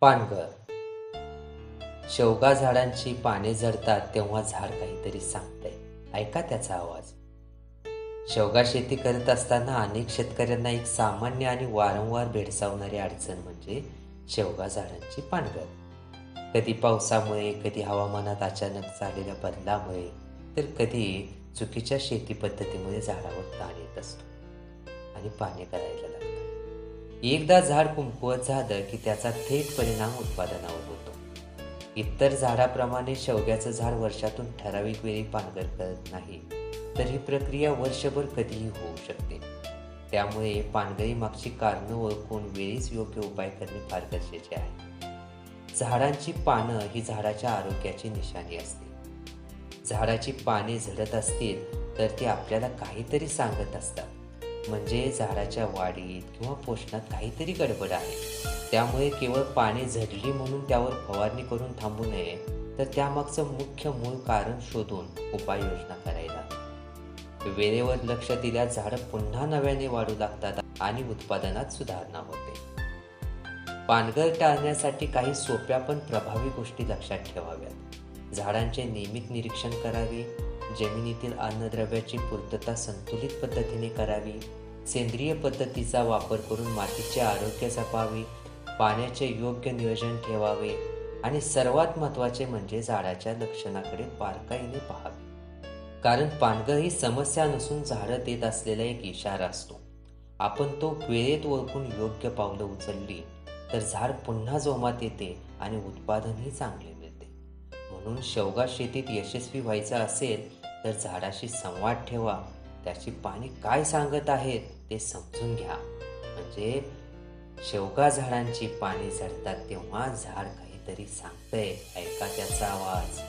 पानगळ शेवगा झाडांची पाने झडतात तेव्हा झाड काहीतरी सांगतंय. ऐका त्याचा आवाज. शेवगा शेती करत असताना अनेक शेतकऱ्यांना एक सामान्य आणि वारंवार भेडसावणारी अडचण म्हणजे शेवगा झाडांची पानगळ कधी पावसामुळे कधी हवामानात अचानक झालेल्या बदलामुळे तर कधी चुकीच्या शेती पद्धतीमुळे झाडावर ताण येत असतो आणि पाने करायला लागतात. एकदा झाड कुंपवत झालं की त्याचा थेट परिणाम उत्पादनावर होतो. इतर झाडाप्रमाणे शेवग्याचं झाड वर्षातून ठराविक वेळी पानगळ करत नाही तर ही प्रक्रिया वर्षभर कधीही होऊ शकते. त्यामुळे पानगळी मागची कारणं ओळखून वेळीच योग्य उपाय करणे फार गरजेचे आहे. झाडांची पानं ही झाडाच्या आरोग्याची निशाणी असते. झाडाची पाने झडत असतील तर ती आपल्याला काहीतरी सांगत असतात. म्हणजे झाडाच्या वाढीत किंवा पोषणात काहीतरी गडबड आहे. त्यामुळे केवळ पाने झडली म्हणून त्यावर फवारणी करून थांबू नये तर त्यामागचं मुख्य मूळ कारण शोधून उपाययोजना करायला. वेळेवर लक्ष दिल्यास झाडं पुन्हा नव्याने वाढू लागतात आणि उत्पादनात सुधारणा होते. पानगळ टाळण्यासाठी काही सोप्या पण प्रभावी गोष्टी लक्षात ठेवाव्यात. झाडांचे नियमित निरीक्षण करावे जमिनीतील अन्नद्रव्याची पूर्तता संतुलित पद्धतीने करावी. सेंद्रिय पद्धतीचा वापर करून मातीचे आरोग्य जपावे पाण्याचे योग्य नियोजन ठेवावे. आणि सर्वात महत्त्वाचे म्हणजे झाडाच्या लक्षणाकडे बारकाईने पाहावे. कारण पानगळ ही समस्या नसून झाडं देत असलेला एक इशारा असतो. आपण तो वेळेत ओळखून योग्य पावलं उचलली तर झाड पुन्हा जोमात येते आणि उत्पादनही चांगले म्हणून शेवगा शेतीत यशस्वी व्हायचं असेल तर झाडाशी संवाद ठेवा. त्याची पाने काय सांगत आहेत ते समजून घ्या. म्हणजे शेवगा झाडांची पाने झडतात तेव्हा झाड काहीतरी सांगतंय. ऐका त्याचा आवाज.